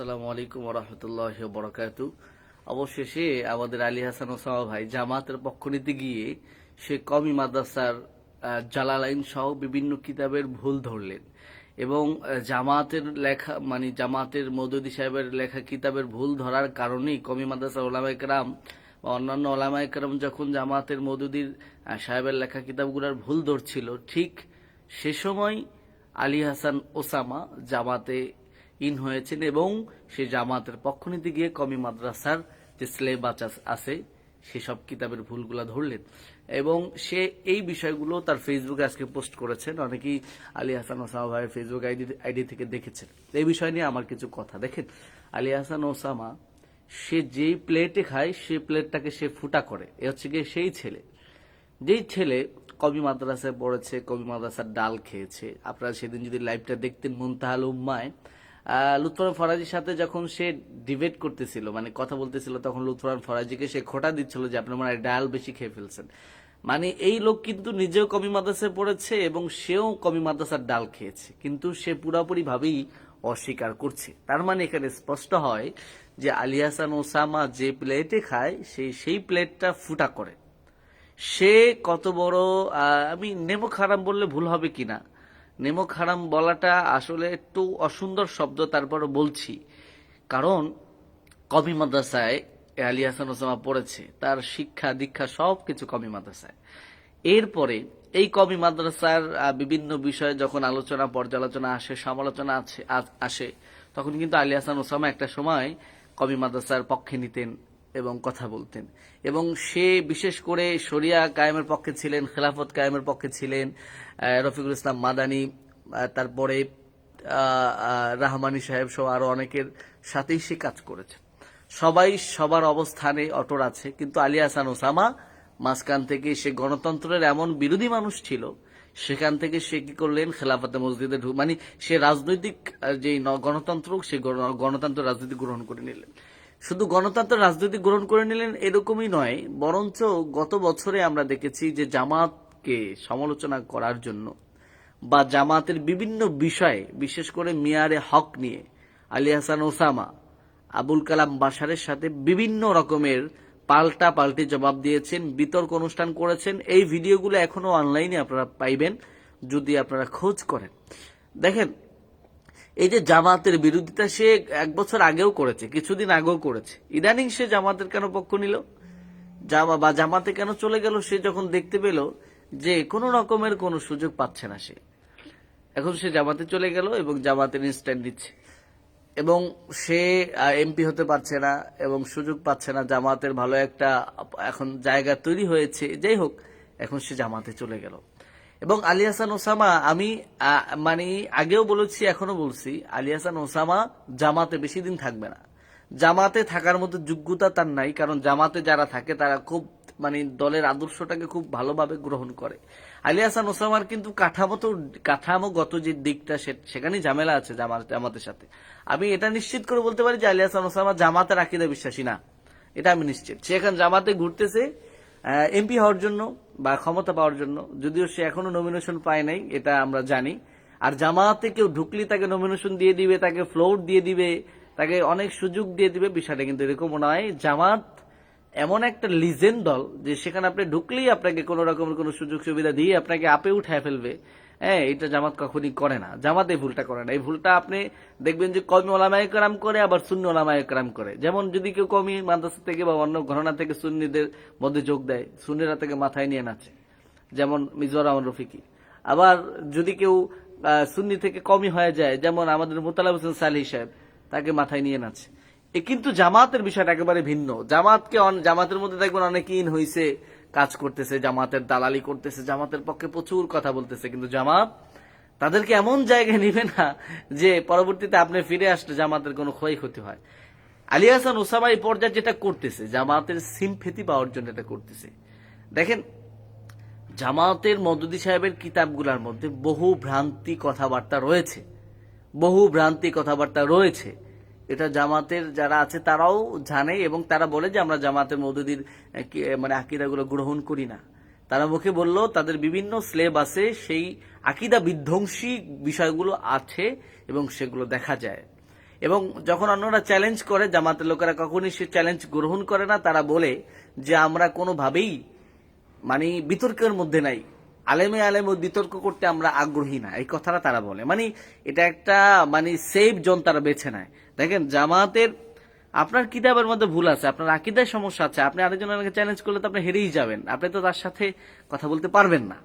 আসসালামু আলাইকুম রহমতুল্লাহ বরকাতু। অবশেষে আমাদের আলী হাসান ওসামা ভাই জামাতের পক্ষ নিতে গিয়ে সে কমি মাদ্রাসার জালালাইন সহ বিভিন্ন কিতাবের ভুল ধরলেন এবং জামাতের লেখা মানে জামাতের মৌদুদি সাহেবের লেখা কিতাবের ভুল ধরার কারণেই কমি মাদ্রাসার ওলামা একরাম বা অন্যান্য ওলামা একরাম যখন জামাতের মৌদুদির সাহেবের লেখা কিতাবগুলোর ভুল ধরছিল, ঠিক সে সময় আলী হাসান ওসামা জামাতে ইন হয়েছেন এবং সে জামাতের পক্ষ নিতে গিয়ে কমি মাদ্রাসার যে সিলেবাস আছে, সেসব কিতাবের ভুলগুলা ধরলেন। এবং সে এই বিষয়গুলো তার ফেসবুকে আজকে পোস্ট করেছেন। অনেকেই আলী হাসান ওসামা ভাইয়ের ফেসবুক আইডি আইডি থেকে দেখেছেন। এই বিষয় নিয়ে আমার কিছু কথা। দেখেন, আলী হাসান ওসামা সে যেই প্লেটে খায় সেই প্লেটটাকে সে ফুটা করে। এ হচ্ছে গিয়ে সেই ছেলে। যেই ছেলে কবি মাদ্রাসায় পড়েছে কবি মাদ্রাসার ডাল খেয়েছে। আপনারা সেদিন যদি লাইভটা দেখতেন মুনতাহাল উম্মায় লুৎফরান ফরাজির সাথে যখন সে ডিবেট করতেছিল মানে কথা বলতেছিল, তখন লুৎফরান ফরাজিকে সে খোটা দিচ্ছিল যে আপনি মানে ডাল বেশি খেয়ে ফেলছেন। মানে এই লোক কিন্তু নিজেও কবি মাদ্রাসায় পড়েছে এবং সেও কবি মাদ্রাসার ডাল খেয়েছে। কিন্তু সে পুরাপুরি ভাবেই অস্বীকার করছে। তার মানে এখানে স্পষ্ট হয় যে আলী হাসান ওসামা যে প্লেটে খায় সেই সেই প্লেটটা ফুটা করে। সে কত বড় আমি নেমক হারাম বললে ভুল হবে কিনা? নেমক হারাম বলাটা আসলে একটু অসুন্দর শব্দ তারপরে বলছি। কারণ কবি মাদ্রাসায় আলী হাসান ওসামা পড়েছে, তার শিক্ষা, দীক্ষা সব কিছু কবি মাদ্রাসায়। এরপরে এই কবি মাদ্রাসার বিভিন্ন বিষয়ে যখন আলোচনা, পর্যালোচনা আসে, সমালোচনা আছে আসে, তখন কিন্তু আলী হাসান ওসামা একটা সময় কবি মাদ্রাসার পক্ষে নিতেন। এবং কথা বলতেন। এবং সে বিশেষ করে শরিয়া কায়েমের পক্ষে ছিলেন, খেলাফত কায়েমের পক্ষে ছিলেন রফিকুল ইসলাম মাদানি তারপরে রাহমানি সাহেব সহ আরও অনেকের সাথেই সে কাজ করেছে। সবাই সবার অবস্থানে অটর আছে, কিন্তু আলী হাসান ওসামা মাঝখান থেকে সে গণতন্ত্রের এমন বিরোধী মানুষ ছিল, সেখান থেকে সে কি করলেন? খেলাফতে মসজিদে ঢু মানে সে রাজনৈতিক যে গণতন্ত্র, সে গণ- গণতন্ত্র রাজনীতি গ্রহণ করে নিলেন। শুধু গণতন্ত্র রাজনীতি গ্রহণ করে নিলেন এরকমই নয়, বরঞ্চ গত বছরে আমরা দেখেছি যে জামাতকে সমালোচনা করার জন্য বা জামাতের বিভিন্ন বিষয়ে, বিশেষ করে মিয়ারে হক নিয়ে, আলী হাসান ওসামা, আবুল কালাম বাসারের সাথে বিভিন্ন রকমের পাল্টা পাল্টি জবাব দিয়েছেন, বিতর্ক অনুষ্ঠান করেছেন। এই ভিডিওগুলো এখনও অনলাইনে আপনারা পাইবেন, যদি আপনারা খোঁজ করেন। দেখেন এই যে জামাতের বিরোধিতা সে এক বছর আগেও করেছে, কিছুদিন আগেও করেছে। ইদানিং সে জামাতের কেন পক্ষ নিল? জামা বা জামাতে কেন চলে গেল? সে যখন দেখতে পেল যে কোনো রকমের কোনো সুযোগ পাচ্ছে না সে। এখন সে জামাতে চলে গেল এবং জামাতের ইনস্ট্যান্ট দিচ্ছে। এবং সে এমপি হতে পারছে না এবং সুযোগ পাচ্ছে না। জামাতের ভালো একটা এখন জায়গা তৈরি হয়েছে। যাই হোক, এখন সে জামাতে চলে গেল। এবং আলী হাসান ওসামা, আমি মানে আগেও বলেছি এখনও বলছি, আলী হাসান ওসামা জামাতে বেশি দিন থাকবে না। জামাতে থাকার মতো যোগ্যতা তার নাই, কারণ জামাতে যারা থাকে তারা খুব মানে দলের আদর্শটাকে খুব ভালোভাবে গ্রহণ করে। আলী হাসান ওসামার কিন্তু কাঠামো কাঠামোগত যে দিকটা, সে- সেখানেই ঝামেলা আছে জামাত, জামাতের সাথে। আমি এটা নিশ্চিত করে বলতে পারি যে আলী হাসান ওসামা জামাতের আকিদা বিশ্বাসী না। এটা আমি নিশ্চিত। সে এখন জামাতে ঘুরতেছে এমপি হওয়ার জন্য বা ক্ষমতা পাওয়ার জন্য, যদিও সে এখনও নমিনেশন পায় নাই, এটা আমরা জানি। আর জামাতে কেউ ঢুকলে তাকে নমিনেশন দিয়ে দিবে, তাকে ফ্লোর দিয়ে দিবে, তাকে অনেক সুযোগ দিয়ে দিবে, বিষয়টা কিন্তু এরকম নয়। জামাত এমন একটা লিজেন্ড দল যে সেখানে আপনি ঢুকলেই আপনাকে কোনো রকমের কোনো সুযোগ সুবিধা দিয়ে আপনাকে আপে উঠায় ফেলবে। হ্যাঁ এটা জামাত কখনই করে না। জামাত এই ভুলটা করে না। এই ভুলটা আপনি দেখবেন যে কমি ওলামায় কারাম করে, আবার শূন্য ওলামায় কারাম করে। যেমন যদি কেউ কমি মাদ্রাসা থেকে বা অন্য ঘটনা থেকে সুন্নিদের মধ্যে যোগ দেয়, সুন্নিরা থেকে মাথায় নিয়ে নাচে। যেমন মিজুর রহমান রফিকি। আবার যদি কেউ সুন্নি থেকে কমই হয়ে যায়, যেমন আমাদের মোতালাব হোসেন সালি সাহেব, তাকে মাথায় নিয়ে নাচে। এ কিন্তু জামাতের বিষয়টা একেবারে ভিন্ন। জামাতকে জামাতের মধ্যে দেখবেন অনেকে ইন হইছে, কাজ করতেছে, জামাতের দালালি করতেছে, জামাতের পক্ষে প্রচুর কথা বলতেছে, কিন্তু জামাত তাদেরকে এমন জায়গায় নিবে না যে পরবর্তীতে আপনি ফিরে আসলে জামাতের কোনো ক্ষয়ক্ষতি হয়। আলী হাসান ওসামা এই পর্যায়ে যেটা করতেছে, জামাতের সিমফেতি পাওয়ার জন্য এটা করতেছে। দেখেন, জামাতের মদুদি সাহেবের কিতাবগুলোর মধ্যে বহু ভ্রান্তি কথাবার্তা রয়েছে। বহু ভ্রান্তি কথাবার্তা রয়েছে। এটা জামাতের যারা আছে, তারাও জানে এবং তারা বলে যে আমরা জামাতের মদুদির মানে আকিদাগুলো গ্রহণ করি না। তারা মুখে বলল, তাদের বিভিন্ন স্লেব আছে, সেই আকিদা বিধ্বংসী বিষয়গুলো আছে এবং সেগুলো দেখা যায়। এবং যখন অন্যরা চ্যালেঞ্জ করে, জামাতের লোকেরা কখনই সে চ্যালেঞ্জ গ্রহণ করে না। তারা বলে যে আমরা কোনোভাবেই মানে বিতর্কের মধ্যে নাই। আলেমে আলেম বিতর্ক করতে আমরা আগ্রহী না, এই কথাটা তারা বলে। মানে এটা একটা মানে সেফ জোন তারা বেছে নেয়। দেখেন, জামাতের আপনার কিতাবের মধ্যে ভুল আছে, আপনার আকিদায় সমস্যা আছে, আপনি আরেকজনের চ্যালেঞ্জ করলে তো আপনি হেরেই যাবেন, আপনি তো তার সাথে কথা বলতে পারবেন না।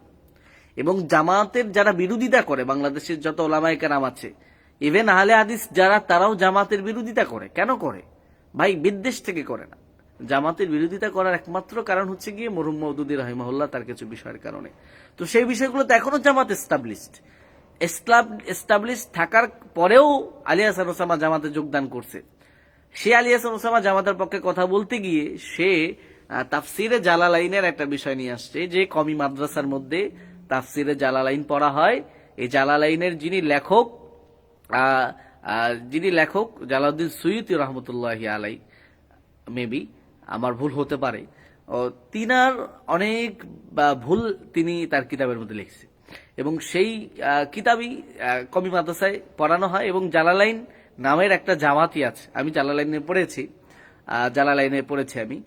এবং জামাতের যারা বিরোধিতা করে, বাংলাদেশের যত ওলামাই কেরাম আছে ইভেন আহলে হাদিস যারা, তারাও জামাতের বিরোধিতা করে। কেন করে? ভাই, বিদ্বেষ থেকে করে না। জামাতের বিরোধিতা করার একমাত্র কারণ হচ্ছে গিয়ে মরহুম মৌদুদি রহিমহল্লা তার কিছু বিষয়ের কারণে। তো সেই বিষয়গুলো তো এখনও জামাত এস্টাবলিশড এস্টাবলিশ থাকার পরেও আলী হাসান ওসামা জামাতে যোগদান করছে। সে আলী হাসান ওসামা জামাতের পক্ষে কথা বলতে গিয়ে সে তাফসিরে জালালাইনের একটা বিষয় নিয়ে আসছে যে, কমি মাদ্রাসার মধ্যে তাফসিরে জালালাইন পড়া হয়। এই জালালাইনের যিনি লেখক যিনি লেখক জালাউদ্দিন সৈয়দ রহমতুল্লাহ আলাই মেবি, আমার ভুল হতে পারে। তিনার অনেক ভুল তিনি তার কিতাবের মধ্যে লিখছে। এবং সেই কিতাবই কমি মাদ্রাসায় পড়ানো হয় এবং জালালাইন নামের একটা জামাতি আছে। আমি জালালাইনে পড়েছি জালালাইনে পড়েছি আমি।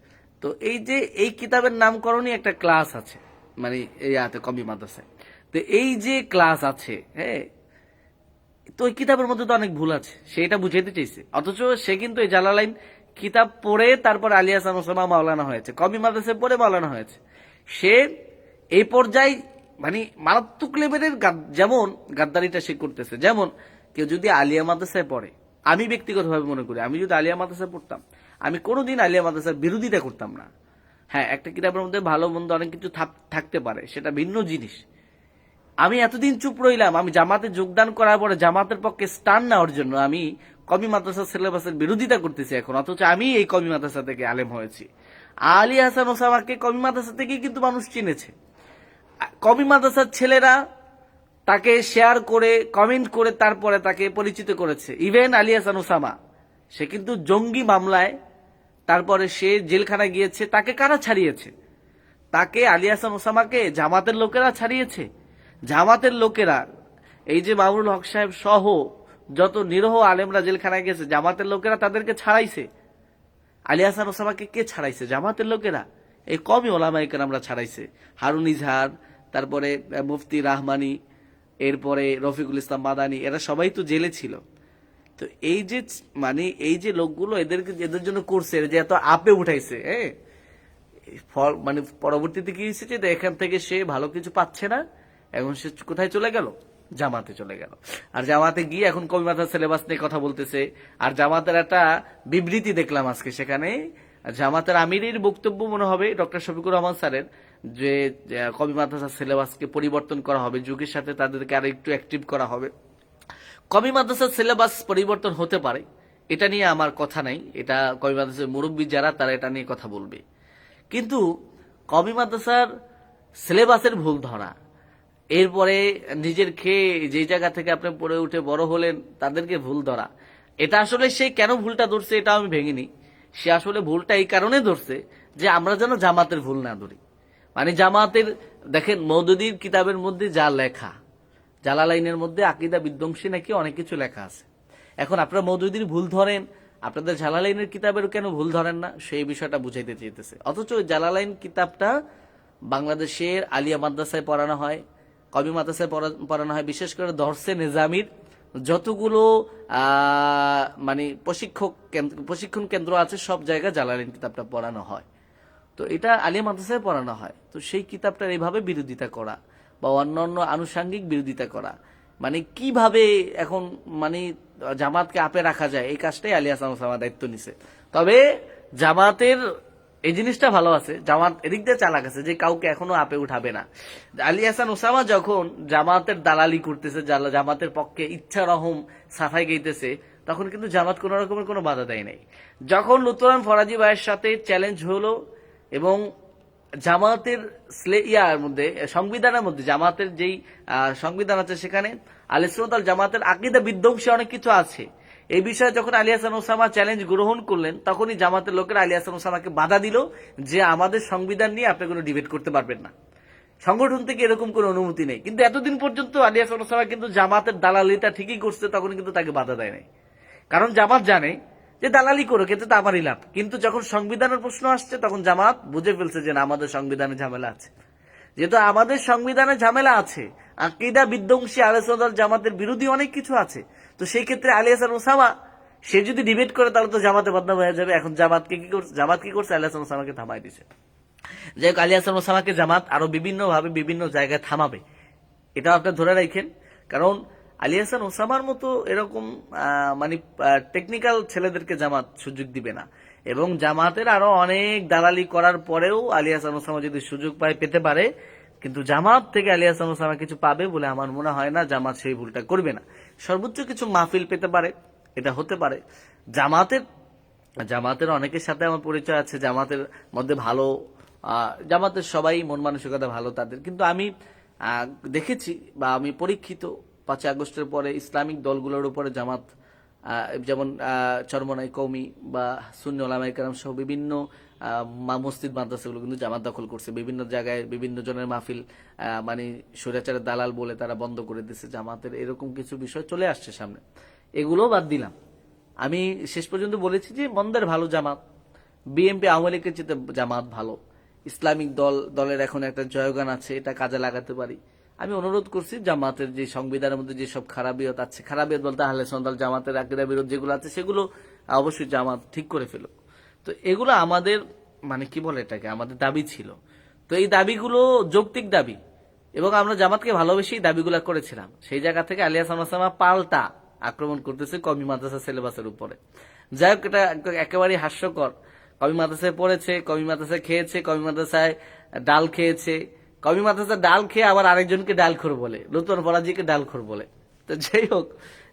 তো এই যে এই কিতাবের নামকরণই একটা ক্লাস আছে মানে এই আতে কমি মাদ্রাসায়। তো এই যে ক্লাস আছে হ্যাঁ তো ওই কিতাবের মধ্যে তো অনেক ভুল আছে সেটা বুঝাইতে চাইছে। অথচ সে কিন্তু এই জালালাইন কিতাব পড়ে তারপর আলী হাসান ওসামা মাওলানা হয়েছে, কবি মাদ্রাসায় পড়ে মাওলানা হয়েছে। সে এই পর্যায়ে মানে মারাত্মক লেভেলের যেমন গাদ্দারিটা সে করতেছে, যেমন কেউ যদি আলিয়া মাদ্রাসায় পড়ে, আমি ব্যক্তিগতভাবে মনে করি, আমি যদি আলিয়া মাদ্রাসায় পড়তাম, আমি কোনোদিন আলিয়া মাদ্রাসার বিরোধিতা করতাম না। হ্যাঁ একটা কিতাবের মধ্যে ভালো মন্দ অনেক কিছু থাক- থাকতে পারে, সেটা ভিন্ন জিনিস। আমি এতদিন চুপ রইলাম, আমি জামাতে যোগদান করার পরে জামাতের পক্ষে স্টান নেওয়ার জন্য আমি কমি মাদ্রাসা সিলেবাসের বিরোধিতা করতেছি এখন, অথচ আমি এই কমি মাদ্রাসা থেকে আলেম হয়েছি। আলী হাসান ওসামাকে কমি মাদ্রাসা থেকেই কিন্তু মানুষ চিনেছে। কমি মাদ্রাসার ছেলেরা তাকে শেয়ার করে কমেন্ট করে তারপরে তাকে পরিচিত করেছে। ইভেন আলী হাসান ওসামা, সে কিন্তু জঙ্গি মামলায় তারপরে সে জেলখানায় গিয়েছে, তাকে কারা ছাড়িয়েছে? তাকে আলী হাসান ওসামাকে জামাতের লোকেরা ছাড়িয়েছে। জামাতের লোকেরা, এই যে মামুনুল হক সাহেব সহ যত নিরহ আলেমরা জেলখানায় গেছে, জামাতের লোকেরা তাদেরকে ছাড়াইছে। আলী হাসান ওসামাকে কে ছাড়াইছে? জামাতের লোকেরা। এই কমই ওলামাইকে আমরা ছাড়াইছে। হারুন ইজহার, তারপরে মুফতি রাহমানি, এরপরে রফিকুল ইসলাম মাদানি, এরা সবাই তো জেলে ছিল। তো এই যে মানে এই যে লোকগুলো এদেরকে, এদের জন্য করছে যে এত আপে উঠাইছে হ্যাঁ? মানে পরবর্তীতে কি হয়েছে যে এখান থেকে সে ভালো কিছু পাচ্ছে না, এখন সে কোথায় চলে গেল? জামাতে চলে গেল। আর জামাতে গিয়ে এখন কবি মাথার সিলেবাস নিয়ে কথা বলতেছে। আর জামাতের একটা বিবৃতি দেখলাম আজকে সেখানে জামাতের আমিরের বক্তব্য মনে হবে ডক্টর শফিকুর রহমান স্যারের, যে কবি মাদ্রাসার সিলেবাসকে পরিবর্তন করা হবে, যুগের সাথে তাদেরকে আরও একটু অ্যাক্টিভ করা হবে। কবি মাদ্রাসার সিলেবাস পরিবর্তন হতে পারে, এটা নিয়ে আমার কথা নাই, এটা কবি মাদ্রাসার মুরব্বী যারা, তারা এটা নিয়ে কথা বলবে। কিন্তু কবি মাদ্রাসার সিলেবাসের ভুল ধরা এরপরে নিজের খেয়ে যে জায়গা থেকে আপনি পড়ে উঠে বড় হলেন, তাদেরকে ভুল ধরা, এটা আসলে সে কেন ভুলটা ধরছে এটা আমি ভেঙিনি সে আসলে ভুলটা এই কারণে ধরছে যে আমরা যেন জামাতের ভুল না ধরি। মানে জামাতের, দেখেন, মৌদুদির কিতাবের মধ্যে যা লেখা, জালালাইনের মধ্যে আকিদা বিধ্বংসী নাকি অনেক কিছু লেখা আছে। এখন আপনারা মৌদুদির ভুল ধরেন, আপনাদের জালালাইনের কিতাবের কেন ভুল ধরেন না, সেই বিষয়টা বুঝাইতে চেয়েতেছে অথচ জালালাইন কিতাবটা বাংলাদেশের আলিয়া মাদ্রাসায় পড়ানো হয়, কবি মাদ্রাসায় পড়ানো হয়, বিশেষ করে দর্শে নিজামির যতগুলো মানে প্রশিক্ষক প্রশিক্ষণ কেন্দ্র আছে, সব জায়গায় জালালাইন কিতাবটা পড়ানো হয়। তো এটা আলিয়া মাদ্রাসায় পড়ানো হয়। তো সেই কিতাবটার এইভাবে বিরোধিতা করা বা অন্যান্য আনুষাঙ্গিক বিরোধিতা করা মানে কীভাবে এখন মানে জামাতকে আপে রাখা যায়, এই কাজটাই আলিয়া ওসামা দায়িত্ব নিছে। তবে জামাতের এই জিনিসটা ভালো আছে। জামাত এদিক দিয়ে চালাক আছে যে কাউকে এখনও আপে উঠাবে না। আলী হাসান ওসামা যখন জামাতের দালালি করতেছে জামাতের পক্ষে ইচ্ছা রহম সাফাই গাইতেছে, তখন কিন্তু জামাত কোন রকমের কোনো বাধা দেয় নাই। যখন লুতরান ফরাজি ভাইয়ের সাথে চ্যালেঞ্জ হলো এবং জামাতের স্লে ইয়ার মধ্যে, সংবিধানের মধ্যে, জামাতের যেই সংবিধান আছে সেখানে আলিসুল জামাতের আকিদা বিধ্বংসী অনেক কিছু আছে। এই বিষয়ে যখন আলী হাসান ওসামা চ্যালেঞ্জ গ্রহণ করলেন, তখনই জামাতের লোকেরা আলী হাসান ওসামাকে বাধা দিল যে আমাদের সংবিধান নিয়ে আপনি কোনো ডিবেট করতে পারবেন না। সংগঠন থেকে এরকম কোনো অনুমতি নেই। কিন্তু এতদিন পর্যন্ত আলী হাসান ওসামা কিন্তু জামাতের দালালিটা ঠিকই করছে তখন কিন্তু তাকে বাধা দেয় নাই। কারণ জামাত জানে যে দালালি করো এতে তো আমারই লাভ। কিন্তু যখন সংবিধানের প্রশ্ন আসছে, তখন জামাত বুঝে ফেলছে যে না, আমাদের সংবিধানে ঝামেলা আছে। যেহেতু আমাদের সংবিধানে ঝামেলা আছে আকিদা বিধ্বংসী আলোচনার জামাতের বিরোধী অনেক কিছু আছে। তো সেই ক্ষেত্রে আলী হাসান ওসামা, সে যদি ডিবেট করে তাহলে তো জামাতে বদনাম হয়ে যাবে। এখন জামাতকে কি করছে জামাত কি করছে? আলী হাসান ওসামাকে থামাই দিছে। যাই হোক, আলী হাসান ওসামাকে জামাত আরও বিভিন্ন ভাবে বিভিন্ন জায়গায় থামাবে। এটা আপনার ধরে রাখেন। কারণ আলী হাসান ওসামার মতো এরকম মানে টেকনিক্যাল ছেলেদেরকে জামাত সুযোগ দিবে না। এবং জামাতের আরও অনেক দালালি করার পরেও আলী হাসান ওসামা যদি সুযোগ পায় পেতে পারে কিন্তু জামাত থেকে আলী হাসান ওসামা কিছু পাবে বলে আমার মনে হয় না জামাত সেই ভুলটা করবে না। সর্বোচ্চ কিছু মাহফিল পেতে পারে, এটা হতে পারে। জামাতের জামাতের অনেকের সাথে আমার পরিচয় আছে, জামাতের মধ্যে ভালো জামাতের সবাই মন মানসিকতা ভালো তাদের। কিন্তু আমি দেখেছি বা আমি পরীক্ষিত পাঁচই আগস্টের পরে ইসলামিক দলগুলোর উপরে জামাত যেমন চরমনাই কৌমি বা সুন্নি ওলামাই সহ বিভিন্ন মসজিদ মাদ্রাসাগুলো কিন্তু জামাত দখল করছে। বিভিন্ন জায়গায় বিভিন্ন জনের মাহফিল মানে স্বৈরাচারের দালাল বলে তারা বন্ধ করে দিচ্ছে জামাতের। এরকম কিছু বিষয় চলে আসছে সামনে। এগুলো বাদ দিলাম। আমি শেষ পর্যন্ত বলেছি যে মন্দের ভালো জামাত, বিএনপি আওয়ামী লীগের চেয়ে জামাত ভালো। ইসলামিক দল, দলের এখন একটা জয়গান আছে, এটা কাজে লাগাতে পারি। আমি অনুরোধ করছি জামাতের যে সংবিধানের মধ্যে যেসব খারাপিয়ত আছে, খারাপিয়ত বলতে আহলে সন্তাল জামাতের আকিদা বিরোধ যেগুলো আছে, সেগুলো অবশ্যই জামাত ঠিক করে ফেলো তো এগুলো আমাদের মানে কি বলে এটাকে, আমাদের দাবি ছিল। তো এই দাবিগুলো যৌক্তিক দাবি। এবং আমরা জামাতকে ভালোবেসেই দাবিগুলো করেছিলাম। সেই জায়গা থেকে আলিয়া সামাসামা পাল্টা আক্রমণ করতেছে কমি মাদ্রাসা সিলেবাসের উপরে। যাই হোক, এটা একেবারেই হাস্যকর। কমি মাদ্রাসায় পড়েছে, কমি মাদ্রাসায় খেয়েছে, কমি মাদ্রাসায় ডাল খেয়েছে। কমি মাদ্রাসায় ডাল খেয়ে আবার আরেকজনকে ডালখোর বলে, নতুন ফরাজিকে ডালখোর বলে। তো যাই হোক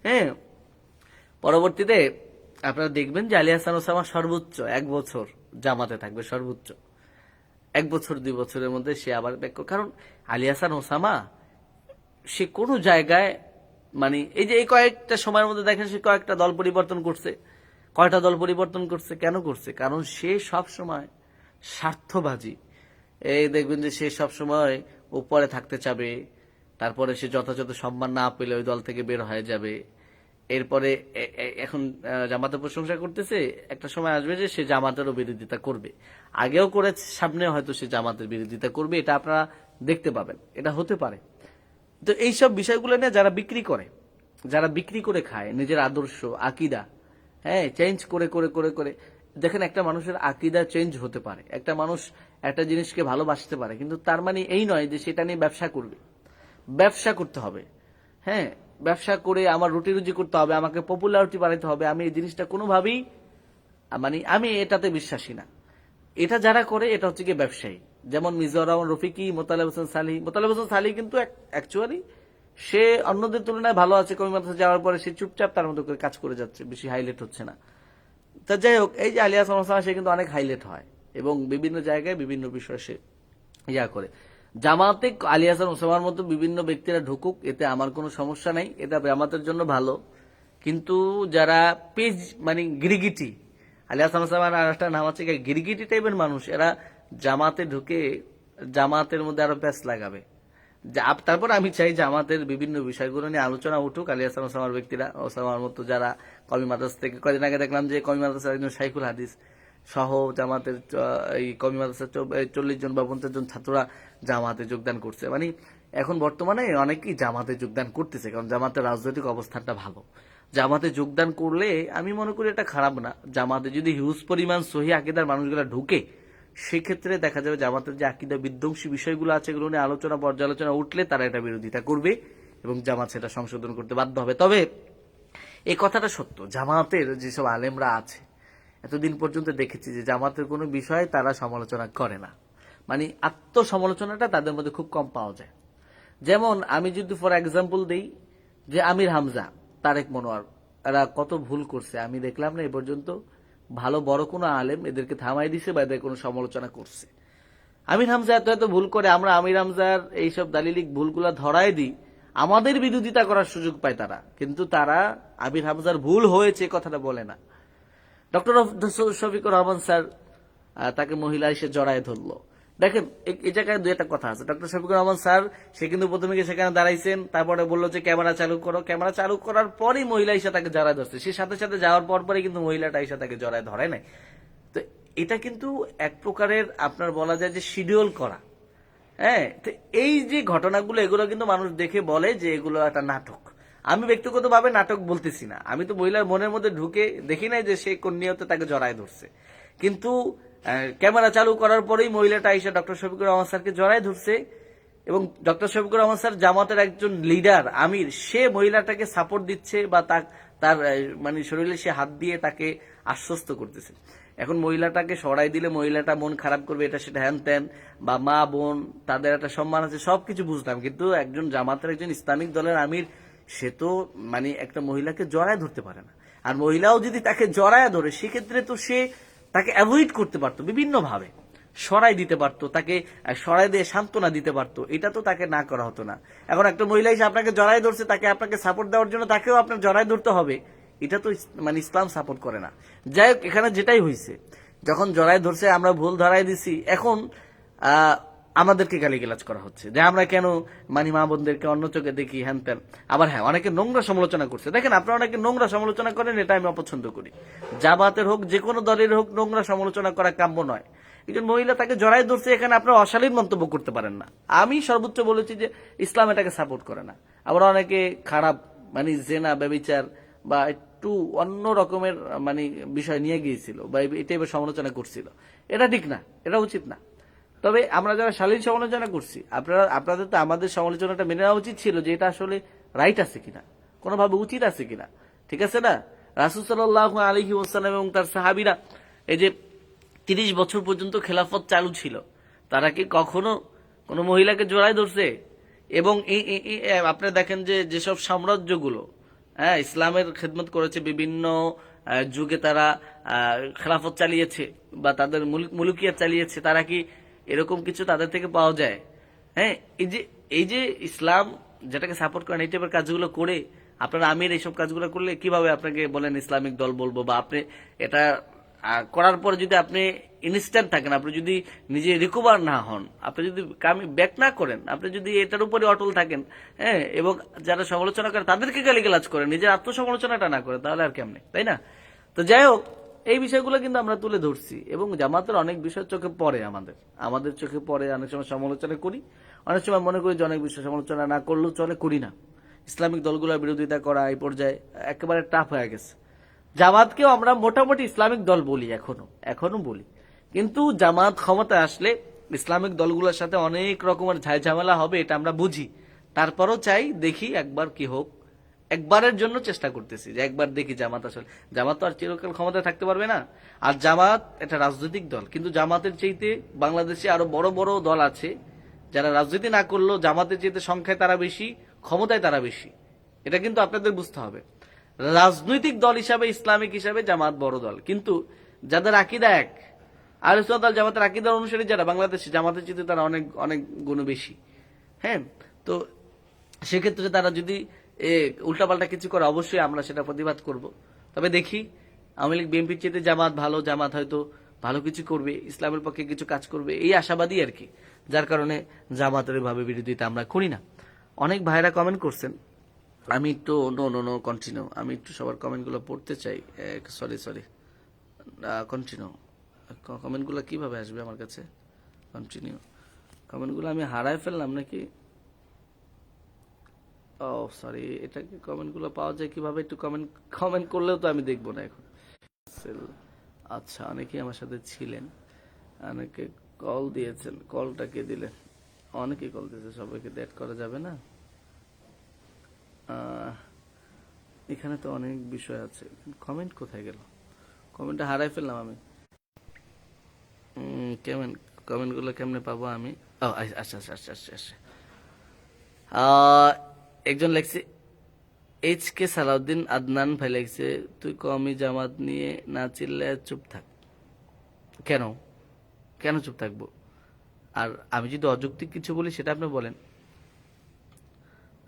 হ্যাঁ পরবর্তীতে আপনারা দেখবেন যে আলী হাসান ওসামা সর্বোচ্চ এক বছর জামাতে থাকবে, সর্বোচ্চ। এক বছর, দুই বছরের মধ্যে সে আবার ব্যাক কারণ আলী হাসান ওসামা, সে কোনো জায়গায় মানে এই যে এই কয়েকটা সময়ের মধ্যে দেখেন সে কয়েকটা দল পরিবর্তন করছে। কয়টা দল পরিবর্তন করছে, কেন করছে? কারণ সে সব সময় স্বার্থবাজি। এই দেখবেন যে সে সব সময় উপরে থাকতে চাবে, তারপরে সে যথাযথ সম্মান না পেলে ওই দল থেকে বের হয়ে যাবে। এরপরে এখন জামাতের প্রশংসা করতেছে, একটা সময় আসবে যে সে জামাতেরও বিরোধিতা করবে। আগেও করেছে, সামনে হয়তো সে জামাতের বিরোধিতা করবে, এটা আপনারা দেখতে পাবেন, এটা হতে পারে। তো এইসব বিষয়গুলো নিয়ে যারা বিক্রি করে, যারা বিক্রি করে খায়, নিজের আদর্শ, আকিদা হ্যাঁ চেঞ্জ করে করে করে করে, দেখেন একটা মানুষের আকিদা চেঞ্জ হতে পারে। একটা মানুষ একটা জিনিসকে ভালোবাসতে পারে, কিন্তু তার মানে এই নয় যে সেটা নিয়ে ব্যবসা করবে। ব্যবসা করতে হবে হ্যাঁ ব্যবসা করে আমার রুটি রুজি করতে হবে, আমাকে পপুলারিটি বাড়াতে হবে, আমি এই জিনিসটা কোনোভাবেই মানে আমি এটাতে বিশ্বাসী না। এটা যারা করে, এটা হচ্ছে গিয়ে ব্যবসায়ী। যেমন মিজানুর রহমান রফিকি, মোতালেব হোসেন সালি। মোতালেব হোসেন সালি কিন্তু অ্যাকচুয়ালি সে অন্যদের তুলনায় ভালো আছে কমি মাদ্রাসা যাওয়ার পরে সে চুপচাপ তার মতো করে কাজ করে যাচ্ছে, বেশি হাইলাইট হচ্ছে না। তা যাই হোক, এই যে আলিয়া সমস্যা সে কিন্তু অনেক হাইলাইট হয় এবং বিভিন্ন জায়গায় বিভিন্ন বিষয়ে সে ইয়া করে। জামাতে আলী হাসান ওসামার মতো বিভিন্ন ব্যক্তিরা ঢুকুক, এতে আমার কোনো সমস্যা নাই, এটা জামাতের জন্য ভালো। কিন্তু যারা পেজ মানে গিরিগিটি, আলী হাসান ওসামার আর নাম আছে, গিরিগিটি টাইপের মানুষ, এরা জামাতে ঢুকে জামাতের মধ্যে আরও প্যাস লাগাবে। তারপর আমি চাই জামাতের বিভিন্ন বিষয়গুলো নিয়ে আলোচনা উঠুক, আলী হাসান ওসামার ব্যক্তিরা, ওসামার মতো যারা কমি মাদ্রাস থেকে, কদিন আগে দেখলাম যে কমি মাদ্রাসার একজন শাইখুল হাদিস সহ জামাতের এই কমি মাদ্রাসার চল্লিশ জন বা পঞ্চাশ জন ছাত্ররা জামাতে যোগদান করছে। মানে এখন বর্তমানে অনেকেই জামাতে যোগদান করতেছে, কারণ জামাতের রাজনৈতিক অবস্থানটা ভালো। জামাতে যোগদান করলে আমি মনে করি এটা খারাপ না। জামাতে যদি হিউজ পরিমাণ সহি আকিদার মানুষগুলো ঢুকে, সেক্ষেত্রে দেখা যাবে জামাতের যে আকিদা বিধ্বংসী বিষয়গুলো আছে, এগুলো নিয়ে আলোচনা, পর্যালোচনা উঠলে তারা এটা বিরোধিতা করবে এবং জামাত সেটা সংশোধন করতে বাধ্য হবে। তবে এই কথাটা সত্য, জামাতের যেসব আলেমরা আছে এতদিন পর্যন্ত দেখেছি যে জামাতের কোনো বিষয়ে তারা সমালোচনা করে না। মানে আত্মসমালোচনাটা তাদের মধ্যে খুব কম পাওয়া যায়। যেমন আমি যদি ফর এক্সাম্পল দিই যে আমির হামজা, তারেক মনোয়ার এরা কত ভুল করছে। আমি দেখলাম না এ পর্যন্ত ভালো বড় কোনো আলেম এদেরকে থামাই দিছে বা এদের কোনো সমালোচনা করছে। আমির হামজা এত এত ভুল করে আমরা আমির হামজার এইসব দালিলিক ভুলগুলা ধরাই দিই, আমাদের বিরোধিতা করার সুযোগ পায় তারা। কিন্তু তারা আমির হামজার ভুল হয়েছে কথাটা বলে না। ডক্টর শফিকুর রহমান স্যার তাকে মহিলা এসে জড়ায় ধরলো। দেখেন এই জায়গায় দু একটা কথা আছে। ডক্টর শফিকুর রহমান স্যার সে কিন্তু প্রথমে গিয়ে সেখানে দাঁড়াইছেন, তারপরে বলল যে, ক্যামেরা চালু করো। ক্যামেরা চালু করার পরই মহিলা এসে তাকে জড়ায় ধরছে। সে সাথে সাথে যাওয়ার পর পরে কিন্তু মহিলাটা এসে তাকে জড়ায় ধরে নাই। তো এটা কিন্তু এক প্রকারের আপনার বলা যায় যে শিডিউল করা। হ্যাঁ তো এই যে ঘটনাগুলো, এগুলো কিন্তু মানুষ দেখে বলে যে এগুলো একটা নাটক। আমি ব্যক্তিগতভাবে নাটক বলতেছি না। আমি তো মহিলার মনের মধ্যে ঢুকে দেখি নাই যে সে কোন তাকে জড়ায় ধরছে। কিন্তু ক্যামেরা চালু করার পরেই মহিলাটা এসে ডক্টর শফিকুর রহমান স্যারকে জড়ায় ধরছে এবং ডক্টর শফিকুর রহমান স্যার জামাতের একজন লিডার, আমির, সে মহিলাটাকে সাপোর্ট দিচ্ছে বা তার মানে শরীরে সে হাত দিয়ে তাকে আশ্বস্ত করতেছে। এখন মহিলাটাকে সরাই দিলে মহিলাটা মন খারাপ করবে, এটা সেটা হ্যান ত্যান বা মা, বোন, তাদের একটা সম্মান আছে, সবকিছু বুঝলাম কিন্তু একজন জামাতের একজন ইসলামিক দলের আমির সে তো মানে একটা মহিলাকে জড়ায় ধরতে পারে না। আর মহিলাও যদি তাকে জড়ায় ধরে, সেক্ষেত্রে তো সে তাকে অ্যাভয়েড করতে পারতো বিভিন্ন ভাবে সরাই দিতে পারতো, তাকে সরাই দিয়ে সান্ত্বনা দিতে পারতো। এটা তো তাকে না করা হতো না। এখন একটা মহিলা এসে আপনাকে জড়াই ধরছে, তাকে আপনাকে সাপোর্ট দেওয়ার জন্য তাকেও আপনার জড়াই ধরতে হবে। এটা তো মানে ইসলাম সাপোর্ট করে না। যাই হোক, এখানে যেটাই হয়েছে যখন জড়াই ধরছে, আমরা ভুল ধরাই দিছি। এখন আমাদেরকে গালিগালাজ করা হচ্ছে। যে আমরা কেন মানি মা বোনদেরকে অন্য চোখে দেখি, হ্যান ত্যান। আবার হ্যাঁ অনেকে নোংরা সমালোচনা করছে। দেখেন, আপনারা অনেকে নোংরা সমালোচনা করেন, এটা আমি অপছন্দ করি। জাবাতের হোক, যে কোনো দলের হোক, নোংরা সমালোচনা করা কাম্য নয়। একজন মহিলা তাকে জড়াই ধরছে, এখানে আপনারা অশালীন মন্তব্য করতে পারেন না। আমি সর্বোচ্চ বলেছি যে, ইসলাম এটাকে সাপোর্ট করে না। আবার অনেকে খারাপ মানে জেনা, ব্যবিচার বা একটু অন্য রকমের মানে বিষয় নিয়ে গিয়েছিল বা এই টাইপের সমালোচনা করছিল। এটা ঠিক না, এটা উচিত না। তবে আমরা যারা শালীন সমালোচনা করছি, আপনারা, আপনাদের তো আমাদের সমালোচনাটা মেনে নেওয়া উচিত ছিল যে এটা আসলে রাইট আছে কিনা, কোনোভাবে উচিত আছে কিনা, ঠিক আছে না? রাসুল সাল্লাহ আলহি ওসালাম এবং তার সাহাবিরা, এই যে তিরিশ বছর পর্যন্ত খেলাফত চালু ছিল, তারা কি কখনো কোনো মহিলাকে জোড়ায় ধরছে? এবং আপনি দেখেন যে যেসব সাম্রাজ্যগুলো হ্যাঁ ইসলামের খেদমত করেছে বিভিন্ন যুগে তারা খেলাফত চালিয়েছে বা তাদের মুলুক- মুলুকিয়াত চালিয়েছে, তারা কি এরকম কিছু তাদের থেকে পাওয়া যায়। হ্যাঁ এই যে এই যে ইসলাম যেটাকে সাপোর্ট করেন এই টাইপের কাজগুলো করে, আপনারা আমির এইসব কাজগুলো করলে কীভাবে আপনাকে বলেন ইসলামিক দল বলব বা আপনি এটা করার পর যদি আপনি ইনস্ট্যান্ট থাকেন, আপনি যদি নিজে রিকভার না হন, আপনি যদি কামি ব্যাক না করেন, আপনি যদি এটার উপরে অটল থাকেন হ্যাঁ এবং যারা সমালোচনা করে তাদেরকে গালিগালাজ করেন, নিজের আত্মসমালোচনাটা না করে তাহলে আর কেমনে, তাই না? তো যাই হোক এই বিষয়গুলো কিন্তু আমরা তুলে ধরছি এবং জামাতের অনেক বিষয় চোখে পড়ে আমাদের। আমাদের চোখে পড়ে, অনেক সময় সমালোচনা করি, অনেক সময় মনে করি যে অনেক বিষয় সমালোচনা না করলেও চলে, করি না। ইসলামিক দলগুলোর বিরোধিতা করা এই পর্যায়ে একেবারে টাফ হয়ে গেছে। জামাতকেও আমরা মোটামুটি ইসলামিক দল বলি এখনও এখনও বলি। কিন্তু জামাত ক্ষমতা আসলে ইসলামিক দলগুলোর সাথে অনেক রকমের ঝামেলা হবে, এটা আমরা বুঝি। তারপরও চাই, দেখি একবার কি হোক একবারের জন্য চেষ্টা করতেছি যে একবার দেখি জামাত আসলে, জামাত তো আর চিরকাল ক্ষমতায় থাকতে পারবে না। আর জামাত একটা রাজনৈতিক দল, কিন্তু জামাতের চাইতে বাংলাদেশে আরও বড় বড় দল আছে যারা রাজনীতি না করলেও জামাতের চাইতে সংখ্যায় তারা বেশি, ক্ষমতায় তারা বেশি। এটা কিন্তু আপনাদের বুঝতে হবে। রাজনৈতিক দল হিসাবে, ইসলামিক হিসাবে জামাত বড় দল। কিন্তু যাদের আকিদা এক আর দল জামাতের আকিদার অনুসারী যারা বাংলাদেশে, জামাতের চেয়ে তারা অনেক অনেক গুণ বেশি। হ্যাঁ? তো সেক্ষেত্রে তারা যদি এ, উল্টাপাল্টা কিছু করে অবশ্যই আমরা সেটা প্রতিবাদ করব। তবে দেখি আওয়ামী লীগ বিএনপির চেয়ে জামাত ভালো জামাত হয়তো ভালো কিছু করবে ইসলামের পক্ষে কিছু কাজ করবে এই আশাবাদী আর কি। যার কারণে জামাতের ভাবে বিরোধিতা আমরা করি না। অনেক ভাইরা কমেন্ট করছেন। আমি একটু নো নো নো কন্টিনিউ আমি একটু সবার কমেন্টগুলো পড়তে চাই। সরি সরি কন্টিনিউ কমেন্টগুলো কীভাবে আসবে আমার কাছে? কন্টিনিউ কমেন্টগুলো আমি হারায় ফেললাম নাকি? ও সরি এটা কি কমেন্টগুলো পাওয়া যায়? কীভাবে একটু কমেন্ট কমেন্ট করলেও তো আমি দেখব না এখন। আচ্ছা অনেকেই আমার সাথে ছিলেন। অনেকে কল দিয়েছেন। কলটা কে দিলেন? অনেকেই কল দিয়েছে সবাইকে ডেট করা যাবে না। এখানে তো অনেক বিষয় আছে। কমেন্ট কোথায় গেল? কমেন্টটা হারাই ফেললাম আমি। কেমন? কমেন্টগুলো কেমনে পাবো আমি? ও আচ্ছা আচ্ছা আচ্ছা আচ্ছা আচ্ছা। আহ, একজন লেখছে এইচ কে সালাউদ্দিন আদনান ভাই লেখছে, তুই কমি জামাত নিয়ে না চিল্লে চুপ থাক। কেন? কেন চুপ থাকব? আর আমি যদি অযৌক্তিক কিছু বলি, সেটা আপনি বলেন।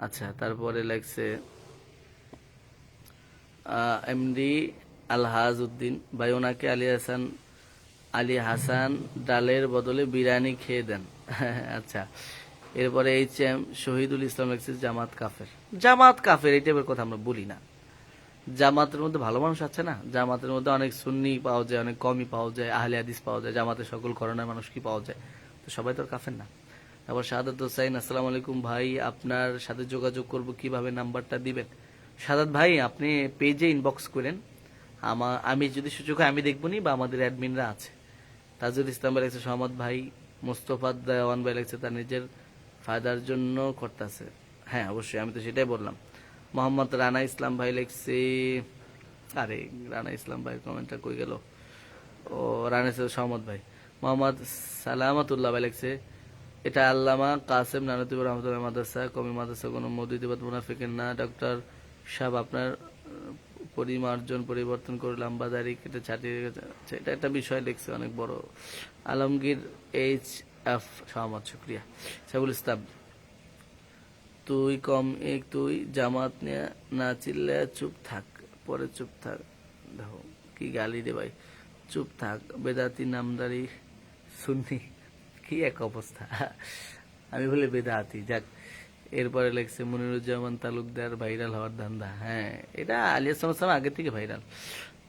আচ্ছা তারপরে লেখছে এমডি আলহাজ উদ্দিন ভাই ওনাকে আলী হাসান আলী হাসান ডালের বদলে বিরিয়ানি খেয়ে দেন। আচ্ছা এরপরে এইচ এম শহীদুল ইসলাম লেখছে জামাত কাফের। জামাত কাফের, এই টাইপের কথা আমরা বলি না। জামাতের মধ্যে ভালো মানুষ আছে না? জামাতের মধ্যে অনেক সুন্নি পাওয়া যায়, অনেক কমই পাওয়া যায়, আহলে হাদিস পাওয়া যায়, জামাতের সকল করোনার মানুষ কি পাওয়া যায়? তো সবাই তো কাফের না। তারপর সাদাত হোসাইন, আসসালামু আলাইকুম ভাই, আপনার সাথে যোগাযোগ করব কীভাবে নাম্বারটা দিবেন? সাদাত ভাই, আপনি পেজে ইনবক্স করেন। আমার আমি যদি সুযোগ হয় আমি দেখব নি বা আমাদের অ্যাডমিনরা আছে। তাজুল ইসলাম ভাই লাগছে সহমত ভাই, মোস্তফা দেওয়ান ভাই লাগছে তার নিজের ফায়দার জন্য করতেছে। হ্যাঁ অবশ্যই, আমি তো সেটাই বললাম। মোহাম্মদ রানা ইসলাম ভাই লিখছে, আরে, রানা ইসলাম ভাই কমেন্টটা কই গেল? ও, রানা ইসলাম, সহমত ভাই। মোহাম্মদ সালামতুল্লাহ ভাই লিখছে, এটা আল্লামা কাসেম নানতুব রহমতুল্লাহ মাদ্রাসা, কমি মাদ্রাসা, কোনো মদিদিবাদ মুনাফিকের না। ডক্টর সাহেব, আপনার পরিমার্জন পরিবর্তন করে লম্বা দাড়ি কেটে ছাটিয়ে এটা একটা বিষয় লিখছে অনেক বড়। আলমগীর এইচ এফ সহমত শুক্রিয়া। সাইবুল ইসলাম, তুই কম এক, তুই জামাত না চিল্লে চুপ থাক, পরে চুপ থাক। দেখো, কি গালি রে ভাই, চুপ থাক, বেদাতি নামদারি শুননি কি এক অবস্থা। আমি বলে বেদাতি, যাক, এরপরে লেখছে মনিরুজ্জামান তালুকদার ভাইরাল হওয়ার ধান্দা। হ্যাঁ এটা আলিয়া সালাম আগে থেকে ভাইরাল।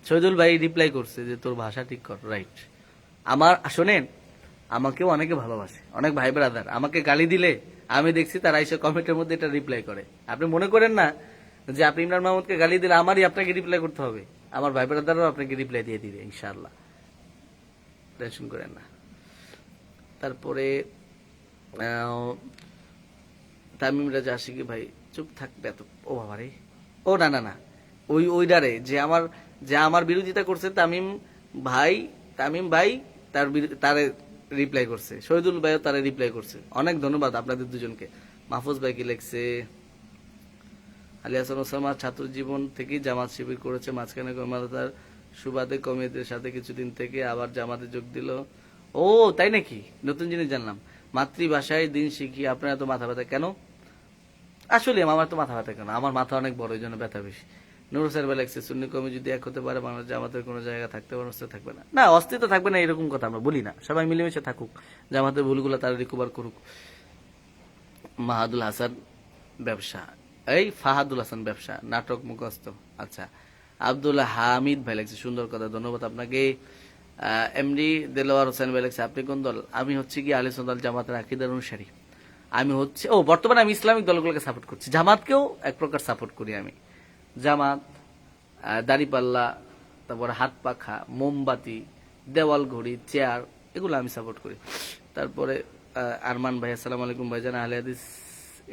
শহীদুল ভাই রিপ্লাই করছে যে তোর ভাষা ঠিক কর রাইট আমার, শোনেন আমাকেও অনেকে ভালোবাসে। অনেক ভাই ব্রাদার আমাকে গালি দিলে আমি দেখছি তারা এসে কমেন্টের মধ্যে এটা রিপ্লাই করে। আপনি মনে করেন না যে আপনি ইমরান মাহমুদকে গালি দিলে আমারই আপনাকে রিপ্লাই করতে হবে? আমার ভাই ব্রাদারও আপনাকে রিপ্লাই দিয়ে দিবে, ইনশাআল্লাহ। টেনশন করেন না। তারপরে তামিম রাজা আশিকি ভাই, চুপ থাকবে এত ও বাবারে। ও না না না। ওই ওইডারে যে আমার যে আমার বিরোধিতা করছে তামিম ভাই তামিম ভাই, তার তারে রিপ্লাই করছে। শহীদুল ভাইও তারে রিপ্লাই করছে। অনেক ধন্যবাদ আপনাদের দুজনকে। মাহফুজ ভাই কি লেখছে? আলী হাসান ওসামা ছাত্র জীবন থেকেই জামাত শিবির করেছে। মাঝখানে কমাদার সুবাদে কমিটির সাথে কিছুদিন থেকে আবার জামাতে যোগ দিল। ও, তাই নাকি? নতুন জিনিস জানলাম। মাতৃভাষায় দিন শিখি আপনার এত মাথা ব্যথা কেন? আসলে আমার তো মাথা ব্যথা কেন? আমার মাথা অনেক বড়, এই জন্য ব্যথা বেশি। নুর স্যার বেলা লাগছে সুন্নি কমি যদি এক হতে পারে, বাংলাদেশ জামাতের কোনো জায়গা থাকতে পারে অস্তিত্ব থাকবে না। না অস্তিত্ব থাকবে না, এরকম কথা আমরা বলি না। সবাই মিলেমিশে থাকুক। জামাতের ভুলগুলো তারা রিকভার করুক। মাহাদুল হাসান ব্যবসা। এই ফাহাদুল হাসান ব্যবসা, নাটক মুখস্থ। আচ্ছা আব্দুল হামিদ ভাই লাগছে, সুন্দর কথা, ধন্যবাদ আপনাকে। এমডি দেলোয়ার হোসেন ভাই লাগছে, আপনি কোন দল? আমি হচ্ছে কি আলিস দল জামাতের আকিদার অনুসারী। আমি হচ্ছে, ও, বর্তমানে আমি ইসলামিক দলগুলোকে সাপোর্ট করছি। জামাতকেও এক প্রকার সাপোর্ট করি আমি। জামাত দাড়িপাল্লা, তারপর হাত পাখা, মোমবাতি, দেওয়াল ঘড়ি, চেয়ার, এগুলো আমি সাপোর্ট করি। তারপরে আরমান ভাই, আসসালামু আলাইকুম ভাইজান আহলে হাদিস,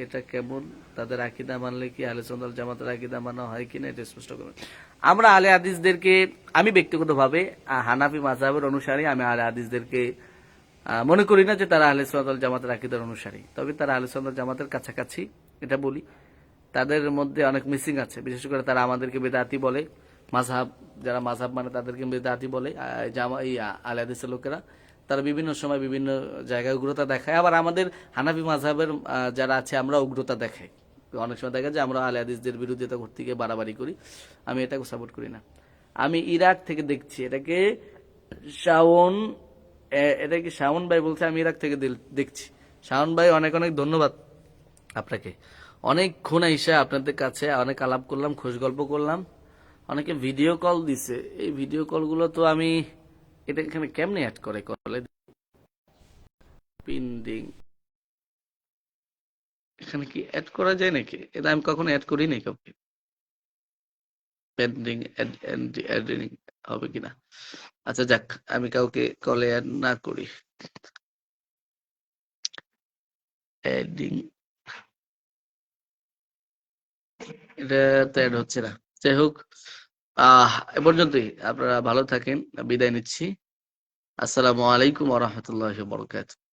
এটা কেমন? তাদের আকিদা মানলে কি আহলে সন্দাল জামাতের আকিদা মানা হয় কিনা এটা স্পষ্ট করবেন আমরা আলে হাদিসদেরকে, আমি ব্যক্তিগতভাবে হানাফি মাযহাবের অনুসারী, আমি আলে হাদিসদেরকে মনে করি না যে তারা আহলে সন্দাল জামাতের আকিদার অনুসারী। তবে তারা আহলে সন্দাল জামাতের কাছাকাছি, এটা বলি। তাদের মধ্যে অনেক মিসিং আছে। বিশেষ করে তারা আমাদেরকে বেদাতি বলে। মাঝহাব, যারা মাঝহাব মানে তাদেরকে বেদাতি বলে। জামা, এই লোকেরা। তারা বিভিন্ন সময় বিভিন্ন জায়গায় উগ্রতা দেখায়। আবার আমাদের হানাফি মাঝহাবের যারা আছে আমরা উগ্রতা দেখাই। অনেক সময় দেখা যায়, আমরা আলাদিসদের বিরোধিতা করতে গিয়ে বাড়াবাড়ি করি। আমি এটাকে সাপোর্ট করি না। আমি ইরাক থেকে দেখছি। এটাকে শাওন, এ- এটা কি শাওন ভাই বলছে, আমি ইরাক থেকে দেখছি। শাওন ভাই, অনেক অনেক ধন্যবাদ আপনাকে। অনেকক্ষণ এসে আপনাদের কাছে অনেক আলাপ করলাম, খোঁজ গল্প করলাম, অনেকে ভিডিও কল দিছে। এই ভিডিও কলগুলো তো আমি এটা এখানে কেমনে অ্যাড করে কলে? পিন্ডিং এখানে কি অ্যাড করা যায় নাকি? এটা আমি কখনো অ্যাড করি নাই কাউকে। পেন্ডিং অ্যাডিং হবে কিনা? আচ্ছা যাক, আমি কাউকে কলে অ্যাড না করি। অ্যাডিং এটা তো অ্যাড হচ্ছে না। যাই হোক আহ, এ পর্যন্তই। আপনারা ভালো থাকেন। বিদায় নিচ্ছি। আসসালামু আলাইকুম ওয়া বারাকাতুহু।